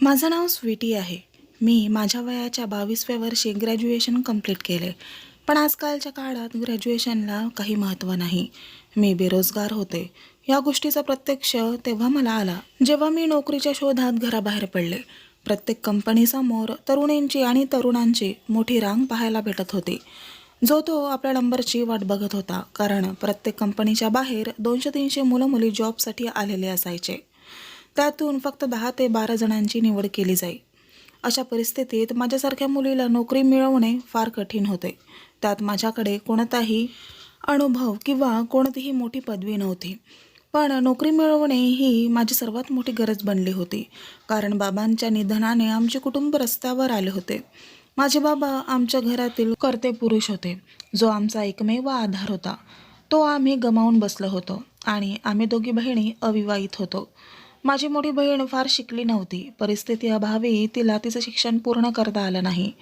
माझं नाव स्वीटी आहे. मी माझ्या वयाच्या बावीसव्या वर्षी ग्रॅज्युएशन कंप्लीट केले. पण आजकालच्या काळात ग्रॅज्युएशनला काही महत्त्व नाही. मी बेरोजगार होते. या गोष्टीचा प्रत्यक्ष तेव्हा मला आला जेव्हा मी नोकरीच्या शोधात घराबाहेर पडले. प्रत्येक कंपनीसमोर तरुणींची आणि तरुणांची मोठी रांग पाहायला भेटत होती. जो तो आपल्या नंबरची वाट बघत होता कारण प्रत्येक कंपनीच्या बाहेर दोनशे तीनशे मुलं मुली जॉबसाठी आलेले असायचे. त्यातून फक्त दहा ते बारा जणांची निवड केली जाई. अशा परिस्थितीत माझ्यासारख्या मुलीला नोकरी मिळवणे फार कठीण होते. त्यात माझ्याकडे कोणताही अनुभव किंवा कोणतीही मोठी पदवी नव्हती. पण नोकरी मिळवणे ही माझी सर्वात मोठी गरज बनली होती. कारण बाबांच्या निधनाने आमचे कुटुंब रस्त्यावर आले होते. माझे बाबा आमच्या घरातील कर्ते पुरुष होते. जो आमचा एकमेव आधार होता. तो आम्ही गमावून बसलो होतो आणि आम्ही दोघी बहिणी अविवाहित होतो. माझी मोठी बहीण फार शिकली नव्हती. परिस्थिती अभावी तिला तिचं शिक्षण पूर्ण करता आलं नाही.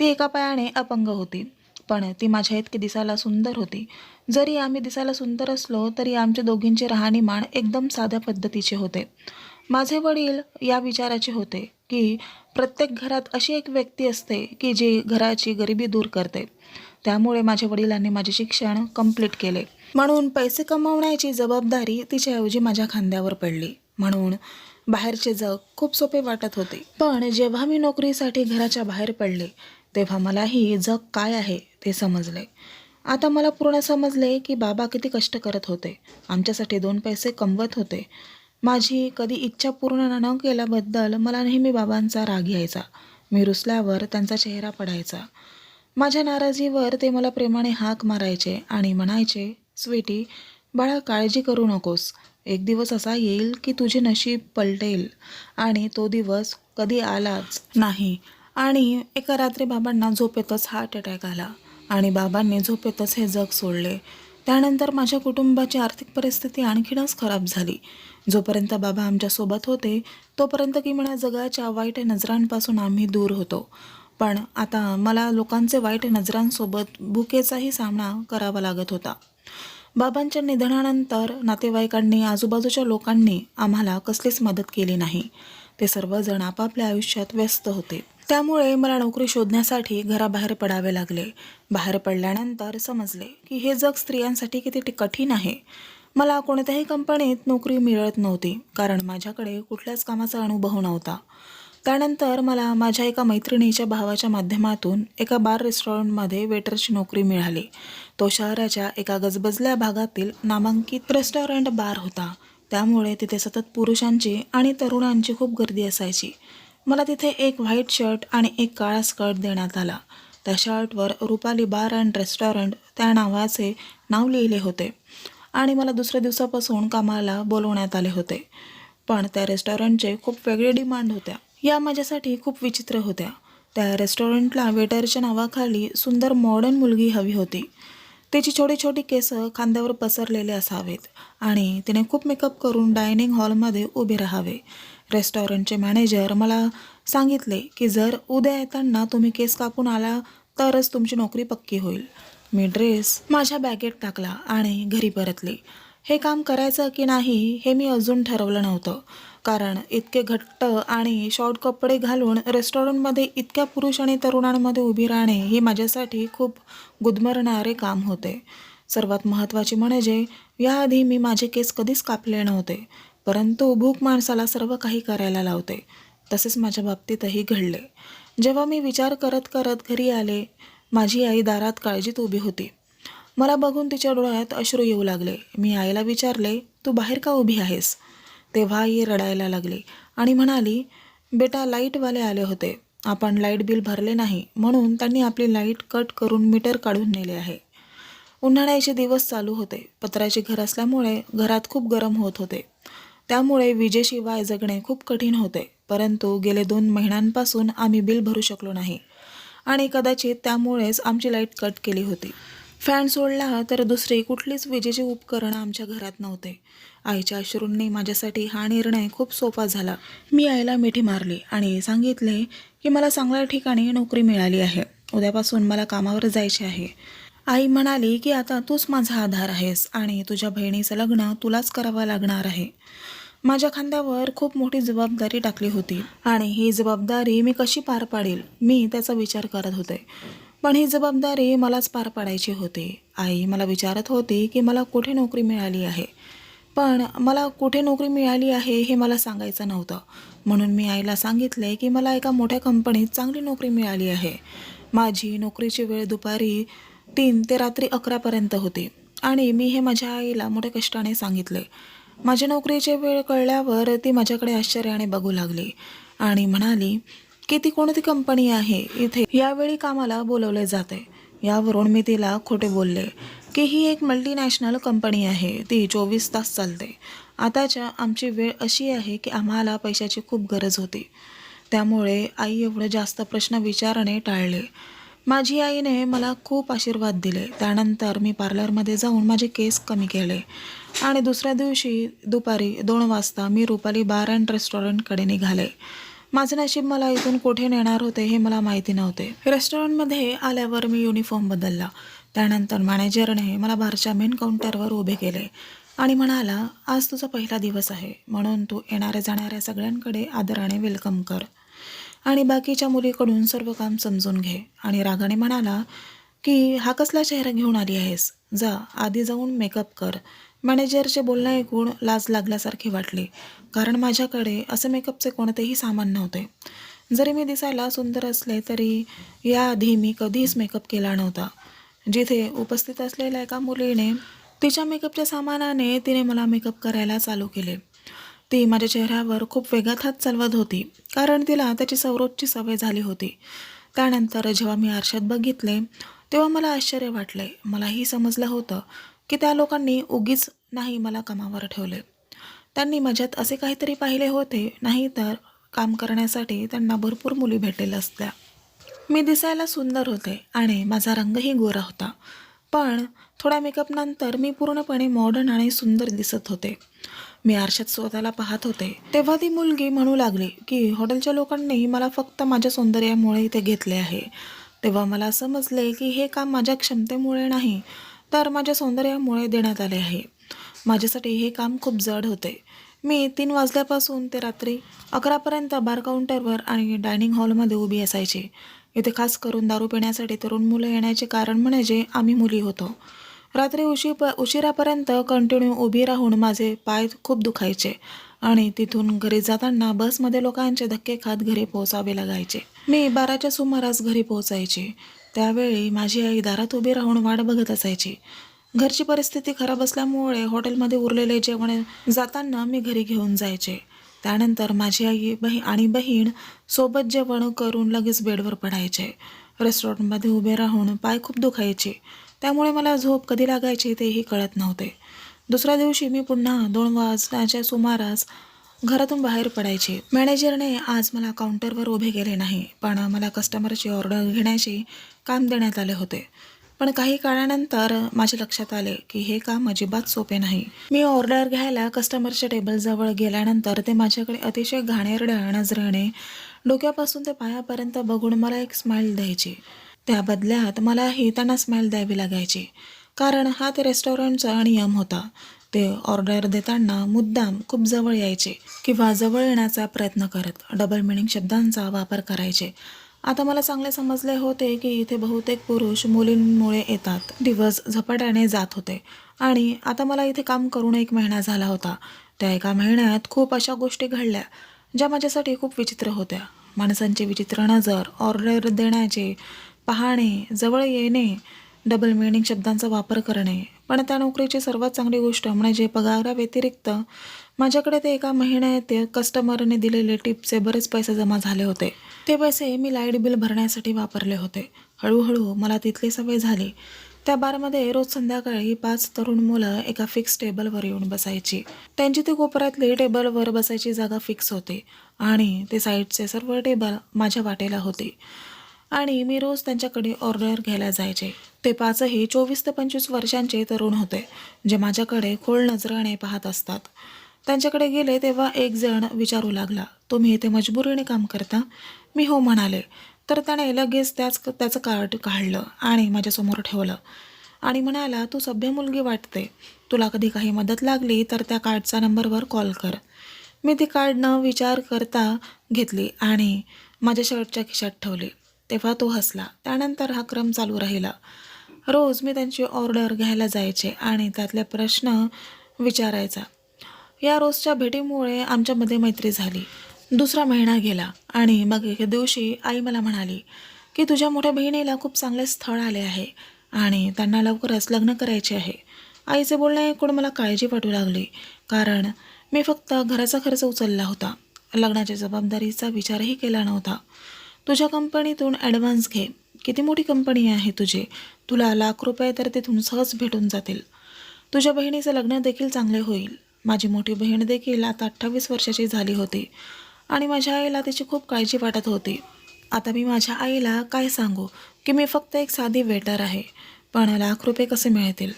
ती एका पायाने अपंग होती. पण ती माझ्या इतकी दिसायला सुंदर होती. जरी आम्ही दिसायला सुंदर असलो तरी आमच्या दोघींचे राहणीमान एकदम साध्या पद्धतीचे होते. माझे वडील या विचाराचे होते की प्रत्येक घरात अशी एक व्यक्ती असते की जी घराची गरिबी दूर करते. त्यामुळे माझ्या वडिलांनी माझे शिक्षण कंप्लीट केले. म्हणून पैसे कमावण्याची जबाबदारी तिच्याऐवजी माझ्या खांद्यावर पडली. म्हणून बाहेरचे जग खूप सोपे वाटत होते. पण जेव्हा मी नोकरीसाठी घराच्या बाहेर पडले तेव्हा मलाही जग काय आहे ते समजले. आता मला पूर्ण समजले की बाबा किती कष्ट करत होते. आमच्यासाठी दोन पैसे कमवत होते. माझी कधी इच्छा पूर्ण न केल्याबद्दल मला नेहमी बाबांचा राग यायचा. मी रुसल्यावर त्यांचा चेहरा पडायचा. माझ्या नाराजीवर ते मला प्रेमाने हाक मारायचे आणि म्हणायचे स्वीटी बाळा काळजी करू नकोस. एक दिवस असा येईल की तुझे नशीब पलटेल आणि तो दिवस कधी आलाच नाही. आणि एका रात्री बाबांना झोपेतच हार्ट अटॅक आला आणि बाबांनी झोपेतच हे जग सोडले. त्यानंतर माझ्या कुटुंबाची आर्थिक परिस्थिती आणखीनच खराब झाली. जोपर्यंत बाबा आमच्यासोबत होते तोपर्यंत किमान जगाच्या वाईट नजरांपासून आम्ही दूर होतो. पण आता मला लोकांचे वाईट नजरांसोबत भुकेचाही सामना करावा लागत होता. बाबांच्या निधनानंतर नातेवाईकांनी आजूबाजूच्या लोकांनी आम्हाला कसलीच मदत केली नाही. ते सर्वजण आपापल्या आयुष्यात व्यस्त होते. त्यामुळे मला नोकरी शोधण्यासाठी घराबाहेर पडावे लागले. बाहेर पडल्यानंतर समजले की हे जग स्त्रियांसाठी किती कठीण आहे. मला कोणत्याही कंपनीत नोकरी मिळत नव्हती कारण माझ्याकडे कुठल्याच कामाचा अनुभव नव्हता. त्यानंतर मला माझ्या एका मैत्रिणीच्या भावाच्या माध्यमातून एका बार रेस्टॉरंटमध्ये वेटरची नोकरी मिळाली. तो शहराच्या एका गजबजल्या भागातील नामांकित रेस्टॉरंट बार होता. त्यामुळे तिथे सतत पुरुषांची आणि तरुणांची खूप गर्दी असायची. मला तिथे एक व्हाईट शर्ट आणि एक काळा स्कर्ट देण्यात आला. त्या शर्टवर रुपाली बार अँड रेस्टॉरंट त्या नावाचे नाव लिहिले होते आणि मला दुसऱ्या दिवसापासून कामाला बोलवण्यात आले होते. पण त्या रेस्टॉरंटचे खूप वेगळे डिमांड होत्या. या माझ्यासाठी खूप विचित्र होत्या. त्या रेस्टॉरंटला वेटरच्या नावाखाली सुंदर मॉडर्न मुलगी हवी होती. तिची छोटी छोटी केसं खांद्यावर पसरलेले असावेत आणि तिने खूप मेकअप करून डायनिंग हॉलमध्ये उभे राहावे. रेस्टॉरंटचे मॅनेजर मला सांगितले की जर उद्या येताना तुम्ही केस कापून आला तरच तुमची नोकरी पक्की होईल. मी ड्रेस माझ्या बॅगेत टाकला आणि घरी परतले. हे काम करायचं की नाही हे मी अजून ठरवलं नव्हतं. कारण इतके घट्ट आणि शॉर्ट कपडे घालून रेस्टॉरंटमध्ये इतक्या पुरुष आणि तरुणांमध्ये उभी राहणे हे माझ्यासाठी खूप गुदमरणारे काम होते. सर्वात महत्त्वाचे म्हणजे याआधी मी माझे केस कधीच कापले नव्हते परंतु भूक माणसाला सर्व काही करायला लावते. तसेच माझ्या बाबतीतही घडले. जेव्हा मी विचार करत करत घरी आले माझी आई दारात काळजीत उभी होती. मला बघून तिच्या डोळ्यात अश्रू येऊ लागले. मी आईला विचारले तू बाहेर का उभी आहेस? तेव्हा आई रडायला लागली आणि म्हणाली बेटा लाईटवाले आले होते. आपण लाइट बिल भरले नाही. म्हणून त्यांनी आपली लाइट कट करून मीटर काढून नेले आहे. उन्हाळ्याचे दिवस चालू होते. पत्र्याचे घर असल्यामुळे घरात खूप गरम होत होते. त्यामुळे विजेशिवाय जगणे खूप कठीण होते. परंतु गेले दोन महिन्यांपासून आम्ही बिल भरू शकलो नाही. आणि कदाचित त्यामुळेच आमची लाइट कट केली होती. फॅन सोडला तर दुसरी कुठलीच विजेची उपकरणं आमच्या घरात नव्हते. आईच्या अश्रूंनी माझ्यासाठी हा निर्णय खूप सोपा झाला. मी आईला मिठी मारली आणि सांगितले की मला चांगल्या ठिकाणी नोकरी मिळाली आहे. उद्यापासून मला कामावर जायचे आहे. आई म्हणाली की आता तूच माझा आधार आहेस आणि तुझ्या बहिणीचं लग्न तुलाच करावं लागणार आहे. माझ्या खांद्यावर खूप मोठी जबाबदारी टाकली होती आणि ही जबाबदारी मी कशी पार पाडेल मी त्याचा विचार करत होते. पण ही जबाबदारी मलाच पार पाडायची होती. आई मला विचारत होती की मला कुठे नोकरी मिळाली आहे? पण मला कुठे नोकरी मिळाली आहे हे मला सांगायचं नव्हतं. म्हणून मी आईला सांगितले की मला एका मोठ्या कंपनीत चांगली नोकरी मिळाली आहे. माझी नोकरीची वेळ दुपारी तीन ते रात्री अकरापर्यंत होती आणि मी हे माझ्या आईला मोठ्या कष्टाने सांगितले. माझ्या नोकरीची वेळ कळल्यावर ती माझ्याकडे आश्चर्याने बघू लागली आणि म्हणाली की ती कोणती कंपनी आहे इथे? यावेळी कामाला बोलवले जाते. यावरून मी तिला खोटे बोलले की ही एक मल्टीनॅशनल कंपनी आहे. ती चोवीस तास चालते. आताच्या आमची वेळ अशी आहे की आम्हाला पैशाची खूप गरज होती. त्यामुळे आई एवढं जास्त प्रश्न विचारणे टाळले. माझी आईने मला खूप आशीर्वाद दिले. त्यानंतर मी पार्लरमध्ये जाऊन माझे केस कमी केले. आणि दुसऱ्या दिवशी दुपारी दोन वाजता मी रुपाली बार अँड रेस्टॉरंटकडे निघाले. माझं नशीब मला इथून कुठे नेणार होते हे मला माहिती नव्हते. रेस्टॉरंटमध्ये आल्यावर मी युनिफॉर्म बदलला. त्यानंतर मॅनेजरने मला बारच्या मेन काउंटरवर उभे केले आणि म्हणाला आज तुझा पहिला दिवस आहे. म्हणून तू येणाऱ्या जाणाऱ्या सगळ्यांकडे आदराने वेलकम कर. आणि बाकीच्या मुलीकडून सर्व काम समजून घे. आणि रागाने म्हणाला की हा कसला चेहरा घेऊन आली आहेस? जा आधी जाऊन मेकअप कर. मॅनेजरचे बोलणं ऐकून लाज लागल्यासारखी वाटली. कारण माझ्याकडे असे मेकअपचे कोणतेही सामान नव्हते. जरी मी दिसायला सुंदर असले तरी याआधी मी कधीच मेकअप केला नव्हता. जिथे उपस्थित असलेल्या एका मुलीने तिच्या मेकअपच्या सामानाने तिने मला मेकअप करायला चालू केले. ती माझ्या चेहऱ्यावर खूप वेगात हात चालवत होती कारण तिला त्याची सवरोजची सवय झाली होती. त्यानंतर जेव्हा मी आरशात बघितले तेव्हा मला आश्चर्य वाटले. मलाही समजलं होतं की त्या लोकांनी उगीच नाही मला कामावर ठेवले. त्यांनी माझ्यात असे काहीतरी पाहिले होते नाही तर काम करण्यासाठी त्यांना भरपूर मुली भेटेल असत्या. मी दिसायला सुंदर होते आणि माझा रंगही गोरा होता. पण थोड्या मेकअपनंतर मी पूर्णपणे मॉडर्न आणि सुंदर दिसत होते. मी आरशात स्वतःला पाहत होते. तेव्हा ती मुलगी म्हणू लागली की हॉटेलच्या लोकांनी मला फक्त माझ्या सौंदर्यामुळे इथे घेतले आहे. तेव्हा मला समजले की हे काम माझ्या क्षमतेमुळे नाही. तर माझ्या सौंदर्यामुळे देण्यात आले आहे. माझ्यासाठी हे काम खूप जड होते. मी तीन वाजल्यापासून ते रात्री अकरापर्यंत बार काउंटरवर आणि डायनिंग हॉलमध्ये उभी असायची. इथे खास करून दारू पिण्यासाठी तरुण मुलं येण्याचे कारण म्हणजे आम्ही मुली होतो. रात्री उशी प उशिरापर्यंत कंटिन्यू उभी राहून माझे पाय खूप दुखायचे आणि तिथून घरी जाताना बसमध्ये लोकांचे धक्के खात घरी पोहोचावे लागायचे. मी बाराच्या सुमारास घरी पोहोचायचे. त्यावेळी माझी आई दारात उभी राहून वाट बघत असायची. घरची परिस्थिती खराब असल्यामुळे हॉटेलमध्ये उरलेले जेवण जाताना मी घरी घेऊन जायचे. त्यानंतर माझी आई बही आणि बहीण सोबत जेवण करून लगेच बेडवर पडायचे. रेस्टॉरंटमध्ये उभे राहून पाय खूप दुखायचे. त्यामुळे मला झोप कधी लागायची तेही कळत नव्हते. दुसऱ्या दिवशी मी पुन्हा दोन वाजण्याच्या सुमारास घरातून बाहेर पडायचे. मॅनेजरने आज मला काउंटरवर उभे केले नाही पण मला कस्टमरची ऑर्डर घेण्याची काम देण्यात आले होते. पण काही काळानंतर माझ्या लक्षात आले की हे काम अजिबात सोपे नाही. मी ऑर्डर घ्यायला कस्टमरच्या टेबलजवळ गेल्यानंतर ते माझ्याकडे अतिशय घाणेरड्या नजरेने डोक्यापासून ते पायापर्यंत बघून मला एक स्माईल द्यायची. त्या बदल्यात मलाही त्यांना स्माईल द्यावी लागायची. कारण हा ते रेस्टॉरंटचा नियम होता. ते ऑर्डर देताना मुद्दाम खूप जवळ यायचे किंवा जवळ येण्याचा प्रयत्न करत डबल मिनिंग शब्दांचा वापर करायचे. आता मला चांगले समजले होते की इथे बहुतेक पुरुष मुलींमुळे येतात. दिवस झपाट्याने जात होते. आणि आता मला इथे काम करून एक महिना झाला होता. त्या एका महिन्यात खूप अशा गोष्टी घडल्या ज्या माझ्यासाठी खूप विचित्र होत्या. माणसांची विचित्र नजर ऑर्डर देण्याचे पाहणे जवळ येणे डबल मिनिंग शब्दांचा वापर करणे. पण त्या नोकरीची सर्वात चांगली गोष्ट म्हणजे पगाराव्यतिरिक्त माझ्याकडे ते एका महिन्यात कस्टमरने दिलेले टिपचे बरेच पैसे जमा झाले होते. ते पैसे मी लाइट बिल भरण्यासाठी वापरले होते. हळूहळू मला तिथली सवय झाली. त्या बारमध्ये रोज संध्याकाळी पाच तरुण मुलं एका फिक्स टेबलवर येऊन बसायची. त्यांची ती कोपऱ्यातली टेबलवर बसायची जागा फिक्स होती आणि ते साईडचे सर्व टेबल माझ्या वाटेला होती. आणि मी रोज त्यांच्याकडे ऑर्डर घ्यायला जायचे. ते पाचही चोवीस ते पंचवीस वर्षांचे तरुण होते जे माझ्याकडे खोल नजरेने पाहत असतात. त्यांच्याकडे गेले तेव्हा एक जण विचारू लागला तुम्ही इथे मजबुरीने काम करता? मी हो म्हणाले. तर त्याने लगेच त्याच त्याचं कार्ड काढलं आणि माझ्यासमोर ठेवलं. आणि म्हणाला तू सभ्य मुलगी वाटते. तुला कधी काही मदत लागली तर त्या कार्डचा नंबरवर कॉल कर. मी ती कार्ड न विचार करता घेतली आणि माझ्या शर्टच्या खिशात ठेवली. तेव्हा तो हसला. त्यानंतर हा क्रम चालू राहिला. रोज मी त्यांची ऑर्डर घ्यायला जायचे आणि त्यातले प्रश्न विचारायचा. या रोजच्या भेटीमुळे आमच्यामध्ये मैत्री झाली. दुसरा महिना गेला आणि मग एके दिवशी आई मला म्हणाली की तुझ्या मोठ्या बहिणीला खूप चांगले स्थळ आले आहे आणि त्यांना लवकरच लग्न करायचे आहे. आईचे बोलणे ऐकून मला काळजी वाटू लागली कारण मी फक्त घराचा खर्च उचलला होता. लग्नाच्या जबाबदारीचा विचारही केला नव्हता. तुझ्या कंपनीतून ॲडव्हान्स घे. किती मोठी कंपनी आहे तुझी? तुला लाख रुपये तर तिथून सहज भेटून जातील. तुझ्या बहिणीचं लग्न देखील चांगले होईल. माझी मोठी बहीण देखील आता अठ्ठावीस वर्षाची झाली होती. आणि माझ्या आईला तिची खूप काळजी वाटत होती. आता मी माझ्या आईला काय सांगू? की मी फक्त एक साधी वेटर आहे. पण लाख रुपये कसे मिळतील?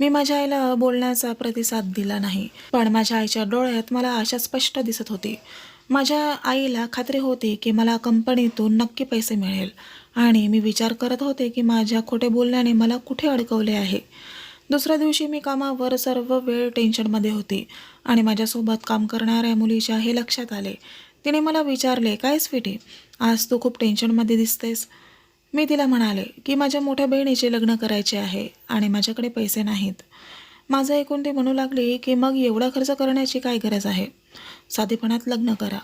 मी माझ्या आईला बोलण्याचा प्रतिसाद दिला नाही. पण माझ्या आईच्या डोळ्यात मला आशा स्पष्ट दिसत होती. माझ्या आईला खात्री होती की मला कंपनीतून नक्की पैसे मिळेल. आणि मी विचार करत होते की माझ्या खोटे बोलण्याने मला कुठे अडकवले आहे. दुसऱ्या दिवशी मी कामावर सर्व वेळ टेन्शनमध्ये होती आणि माझ्यासोबत काम करणाऱ्या मुलीच्या हे लक्षात आले. तिने मला विचारले काय स्वीटी? आज तू खूप टेन्शनमध्ये दिसतेस. मी तिला म्हणाले की माझ्या मोठ्या बहिणीचे लग्न करायचे आहे आणि माझ्याकडे पैसे नाहीत. माझं ऐकून ती म्हणू लागली की मग एवढा खर्च करण्याची काय गरज आहे? साधेपणात लग्न करा.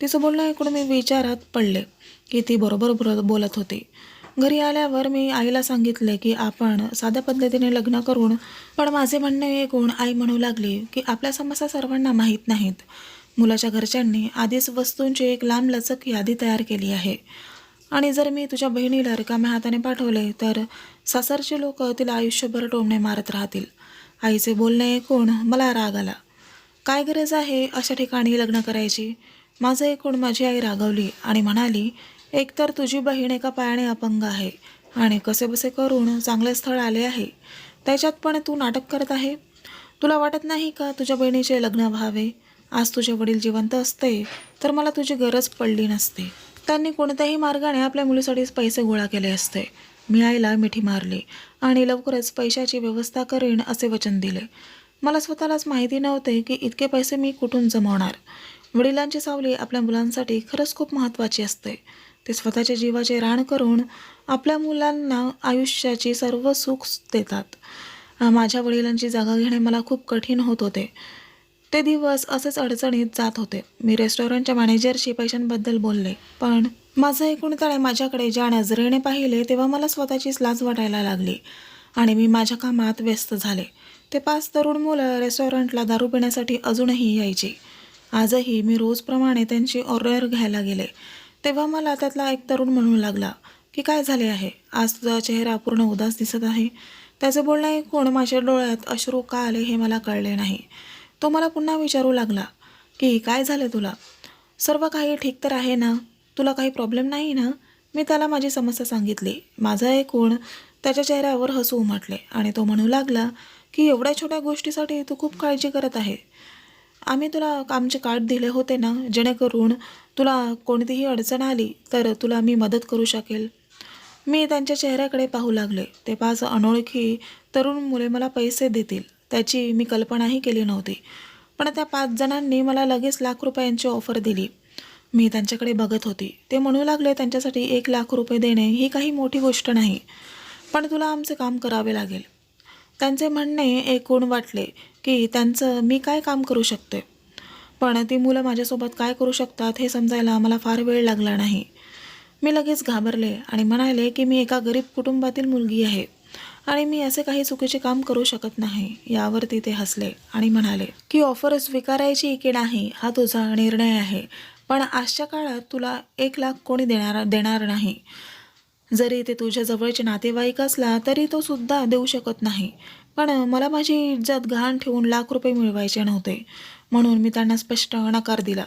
तिचं बोलणं ऐकून मी विचारात पडले की ती बरोबर बोलत होती. घरी आल्यावर मी आईला सांगितले की आपण साध्या पद्धतीने लग्न करून पण माझे म्हणणे ऐकून आई म्हणू लागली की आपल्या समस्या सर्वांना माहीत नाहीत. मुलाच्या घरच्यांनी आधीच वस्तूंची एक लांब लचक यादी तयार केली आहे. आणि जर मी तुझ्या बहिणीला रिकाम्या हाताने पाठवले तर सासरचे लोक तिला आयुष्यभर टोमणे मारत राहतील. आईचे बोलणे ऐकून मला राग आला. काय गरज आहे अशा ठिकाणी लग्न करायची? माझं ऐकून माझी आई रागवली आणि म्हणाली एकतर तुझी बहीण एका पायाने अपंग आहे आणि कसेबसे करून चांगले स्थळ आले आहे. त्याच्यात पण तू नाटक करत आहे? तुला वाटत नाही का तुझ्या बहिणीचे लग्न व्हावे? आज तुझे वडील जिवंत असते तर मला तुझी गरज पडली नसते. त्यांनी कोणत्याही मार्गाने आपल्या मुलीसाठी पैसे गोळा केले असते. मी आईला मिठी मारली आणि लवकरच पैशाची व्यवस्था करेन असे वचन दिले. मला स्वतःलाच माहिती नव्हते की इतके पैसे मी कुठून जमवणार. वडिलांची सावली आपल्या मुलांसाठी खरंच खूप महत्त्वाची असते. ते स्वतःच्या जीवाचे रान करून आपल्या मुलांना आयुष्याची सर्व सुख देतात. माझ्या वडिलांची जागा घेणे मला खूप कठीण होत होते. ते दिवस असेच अडचणीत जात होते. मी रेस्टॉरंटच्या मॅनेजरशी पैशांबद्दल बोलले पण माझं एकूण त्याने माझ्याकडे ज्या नजरेने पाहिले तेव्हा मला स्वतःचीच लाज वाटायला लागली आणि मी माझ्या कामात व्यस्त झाले. ते पाच तरुण मुलं रेस्टॉरंटला दारू पिण्यासाठी अजूनही यायची. आजही मी रोजप्रमाणे त्यांची ऑर्डर घ्यायला गेले. तेव्हा मला त्यातला एक तरुण म्हणू लागला की काय झाले आहे? आज तुझा चेहरा पूर्ण उदास दिसत आहे. त्याचं बोलणं ऐकून माझ्या डोळ्यात अश्रू का आले हे मला कळले नाही. तो मला पुन्हा विचारू लागला की काय झालं तुला? सर्व काही ठीक तर आहे ना? तुला काही प्रॉब्लेम नाही ना? मी त्याला माझी समस्या सांगितली. माझं ऐकून त्याच्या चेहऱ्यावर हसू उमटले आणि तो म्हणू लागला की एवढ्या छोट्या गोष्टीसाठी तू खूप काळजी करत आहे. आम्ही तुला आमचे कार्ड दिले होते ना जेणेकरून तुला कोणतीही अडचण आली तर तुला मी मदत करू शकेल. मी त्यांच्या चेहऱ्याकडे पाहू लागले. ते पाच अनोळखी तरुण मुले मला पैसे देतील त्याची मी कल्पनाही केली नव्हती. पण त्या पाच जणांनी मला लगेच लाख रुपयांची ऑफर दिली. मी त्यांच्याकडे बघत होती. ते म्हणू लागले त्यांच्यासाठी एक लाख रुपये देणे ही काही मोठी गोष्ट नाही पण तुला आमचे काम करावे लागेल. त्यांचे म्हणणे ऐकून वाटले की त्यांचं मी काय काम करू शकते पण ती मुलं माझ्यासोबत काय करू शकतात हे समजायला मला फार वेळ लागला नाही. मी लगेच घाबरले आणि म्हणाले की मी एका गरीब कुटुंबातील मुलगी आहे आणि मी असे काही चुकीचे काम करू शकत नाही. यावरती ते हसले आणि म्हणाले की ऑफर स्वीकारायची की नाही हा तुझा निर्णय आहे. पण आजच्या काळात तुला एक लाख कोणी देणार देणार नाही. जरी ते तुझ्या जवळचे नातेवाईक असला तरी तो सुद्धा देऊ शकत नाही. पण मला माझी इज्जत गहाण ठेवून लाख रुपये मिळवायचे नव्हते. म्हणून मी त्यांना स्पष्ट नकार दिला.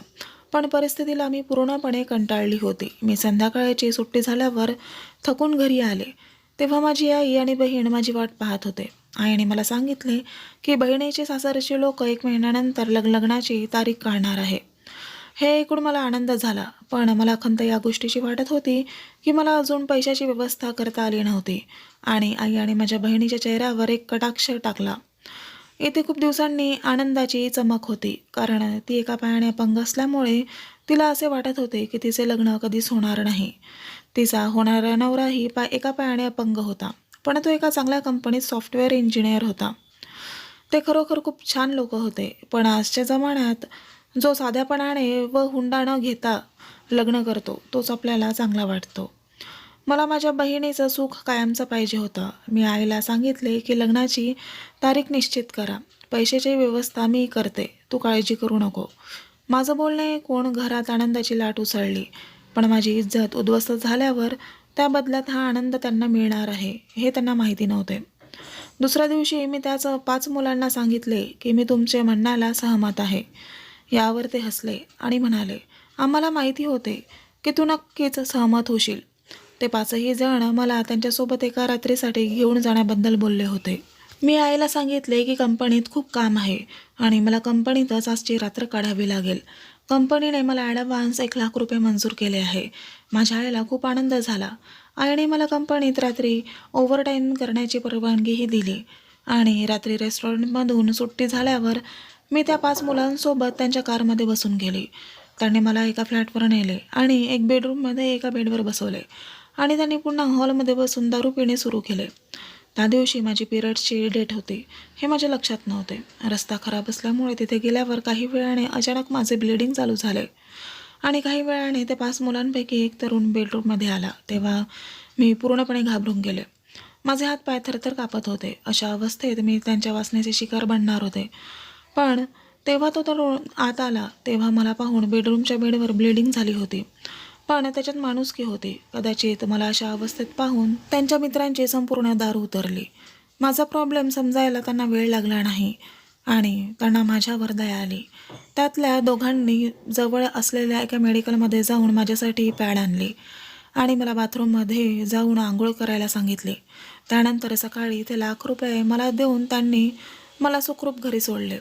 पण परिस्थितीला मी पूर्णपणे कंटाळली होती. मी संध्याकाळची सुट्टी झाल्यावर थकून घरी आले. तेव्हा माझी आई आणि बहीण माझी वाट पाहत होते. आईने मला सांगितले की बहिणीचे सासरचे लोक एक महिन्यानंतर लग्नाची तारीख काढणार आहे. हे ऐकून मला आनंद झाला. पण मला खंत या गोष्टीची वाटत होती की मला अजून पैशाची व्यवस्था करता आली नव्हती. आणि आई आणि माझ्या बहिणीच्या चेहऱ्यावर एक कटाक्ष टाकला. इथे खूप दिवसांनी आनंदाची चमक होती. कारण ती एका पायाने अपंग असल्यामुळे तिला असे वाटत होते की तिचे लग्न कधीच होणार नाही. तिचा होणारा नवराही पा एका पायाने अपंग होता. पण तो एका चांगल्या कंपनीत सॉफ्टवेअर इंजिनियर होता. ते खरोखर खूप छान लोक होते. पण आजच्या जमान्यात जो साध्यापणाने व हुंडा न घेता लग्न करतो तोच आपल्याला चांगला वाटतो. मला माझ्या बहिणीचं सुख कायमचं पाहिजे होतं. मी आईला सांगितले की लग्नाची तारीख निश्चित करा. पैशाची व्यवस्था मी करते. तू काळजी करू नको. माझं बोलणे कोण घरात आनंदाची लाट उसळली पण माझी इज्जत उद्ध्वस्त झाल्यावर त्या बदल्यात हा आनंद त्यांना मिळणार आहे हे त्यांना माहिती नव्हते. दुसऱ्या दिवशी मी त्याचं पाच मुलांना सांगितले की मी तुमचे म्हणण्याला सहमत आहे. यावर ते हसले आणि म्हणाले आम्हाला माहिती होते की तू नक्कीच सहमत होशील. ते पाचही जण मला त्यांच्यासोबत एका रात्रीसाठी घेऊन जाण्याबद्दल बोलले होते. मी आईला सांगितले की कंपनीत खूप काम आहे आणि मला कंपनीतच आजची रात्र काढावी लागेल. कंपनीने मला ॲडव्हान्स एक लाख रुपये मंजूर केले आहे. माझ्या आईला खूप आनंद झाला. आईने मला कंपनीत रात्री ओव्हरटाईम करण्याची परवानगीही दिली आणि रात्री रेस्टॉरंटमधून सुट्टी झाल्यावर मी त्या पाच मुलांसोबत त्यांच्या कारमध्ये बसून गेली. त्यांनी मला एका फ्लॅटवर नेले आणि एक बेडरूममध्ये एका बेडवर बसवले आणि त्यांनी पुन्हा हॉलमध्ये बसून दारू पिणे सुरू केले. त्या दिवशी माझी पिरियड्सची डेट होती हे माझ्या लक्षात नव्हते. रस्ता खराब असल्यामुळे तिथे गेल्यावर काही वेळाने अचानक माझे ब्लिडिंग चालू झाले आणि काही वेळाने ते पाच मुलांपैकी एक तरुण बेडरूममध्ये आला. तेव्हा मी पूर्णपणे घाबरून गेले. माझे हात पाय थरथर कापत होते. अशा अवस्थेत मी त्यांच्या वासनेचे शिकार बनणार होते. पण तेव्हा तो तर आत आला. तेव्हा मला पाहून बेडरूमच्या बेडवर ब्लिडिंग झाली होती. पण त्याच्यात माणुसकी होती. कदाचित मला अशा अवस्थेत पाहून त्यांच्या मित्रांची संपूर्ण दार उतरली. माझा प्रॉब्लेम समजायला त्यांना वेळ लागला नाही आणि त्यांना माझ्यावर दया आली. त्यातल्या दोघांनी जवळ असलेल्या एका मेडिकलमध्ये जाऊन माझ्यासाठी पॅड आणली आणि मला बाथरूममध्ये जाऊन आंघोळ करायला सांगितले. त्यानंतर सकाळी ते लाख रुपये मला देऊन त्यांनी मला सुखरूप घरी सोडले.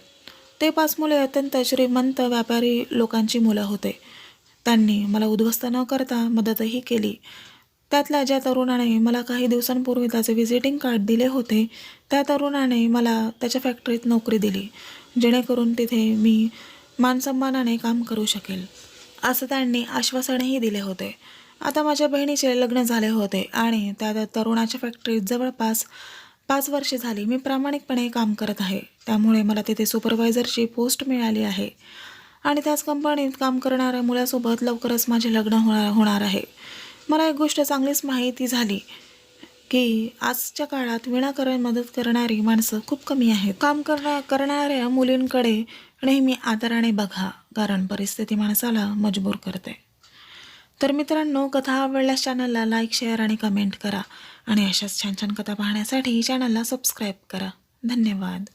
ते पाच मुले अत्यंत श्रीमंत व्यापारी लोकांची मुलं होते. त्यांनी मला उद्ध्वस्त न करता मदतही केली. त्यातल्या ज्या तरुणाने मला काही दिवसांपूर्वी त्याचे व्हिजिटिंग कार्ड दिले होते त्या तरुणाने मला त्याच्या फॅक्टरीत नोकरी दिली जेणेकरून तिथे मी मानसन्मानाने काम करू शकेल असं त्यांनी आश्वासनही दिले होते. आता माझ्या बहिणीचे लग्न झाले होते आणि त्या तरुणाच्या फॅक्टरीत जवळपास पाच वर्षे झाली मी प्रामाणिकपणे काम करत आहे. त्यामुळे मला तिथे सुपरवायझरची पोस्ट मिळाली आहे. आणि त्याच कंपनीत काम करणाऱ्या मुलासोबत लवकरच माझे लग्न होणार होणार आहे. मला एक गोष्ट चांगलीच माहिती झाली की आजच्या काळात विनाकारण मदत करणारी माणसं खूप कमी आहेत. काम करणा करणाऱ्या मुलींकडे नेहमी आदराने बघा कारण परिस्थिती माणसाला मजबूर करते. तर मित्रांनो कथा आवडल्यास चॅनलला लाईक शेअर आणि कमेंट करा. आणि अशाच छान छान कथा पाहण्यासाठी चॅनलला सबस्क्राईब करा. धन्यवाद.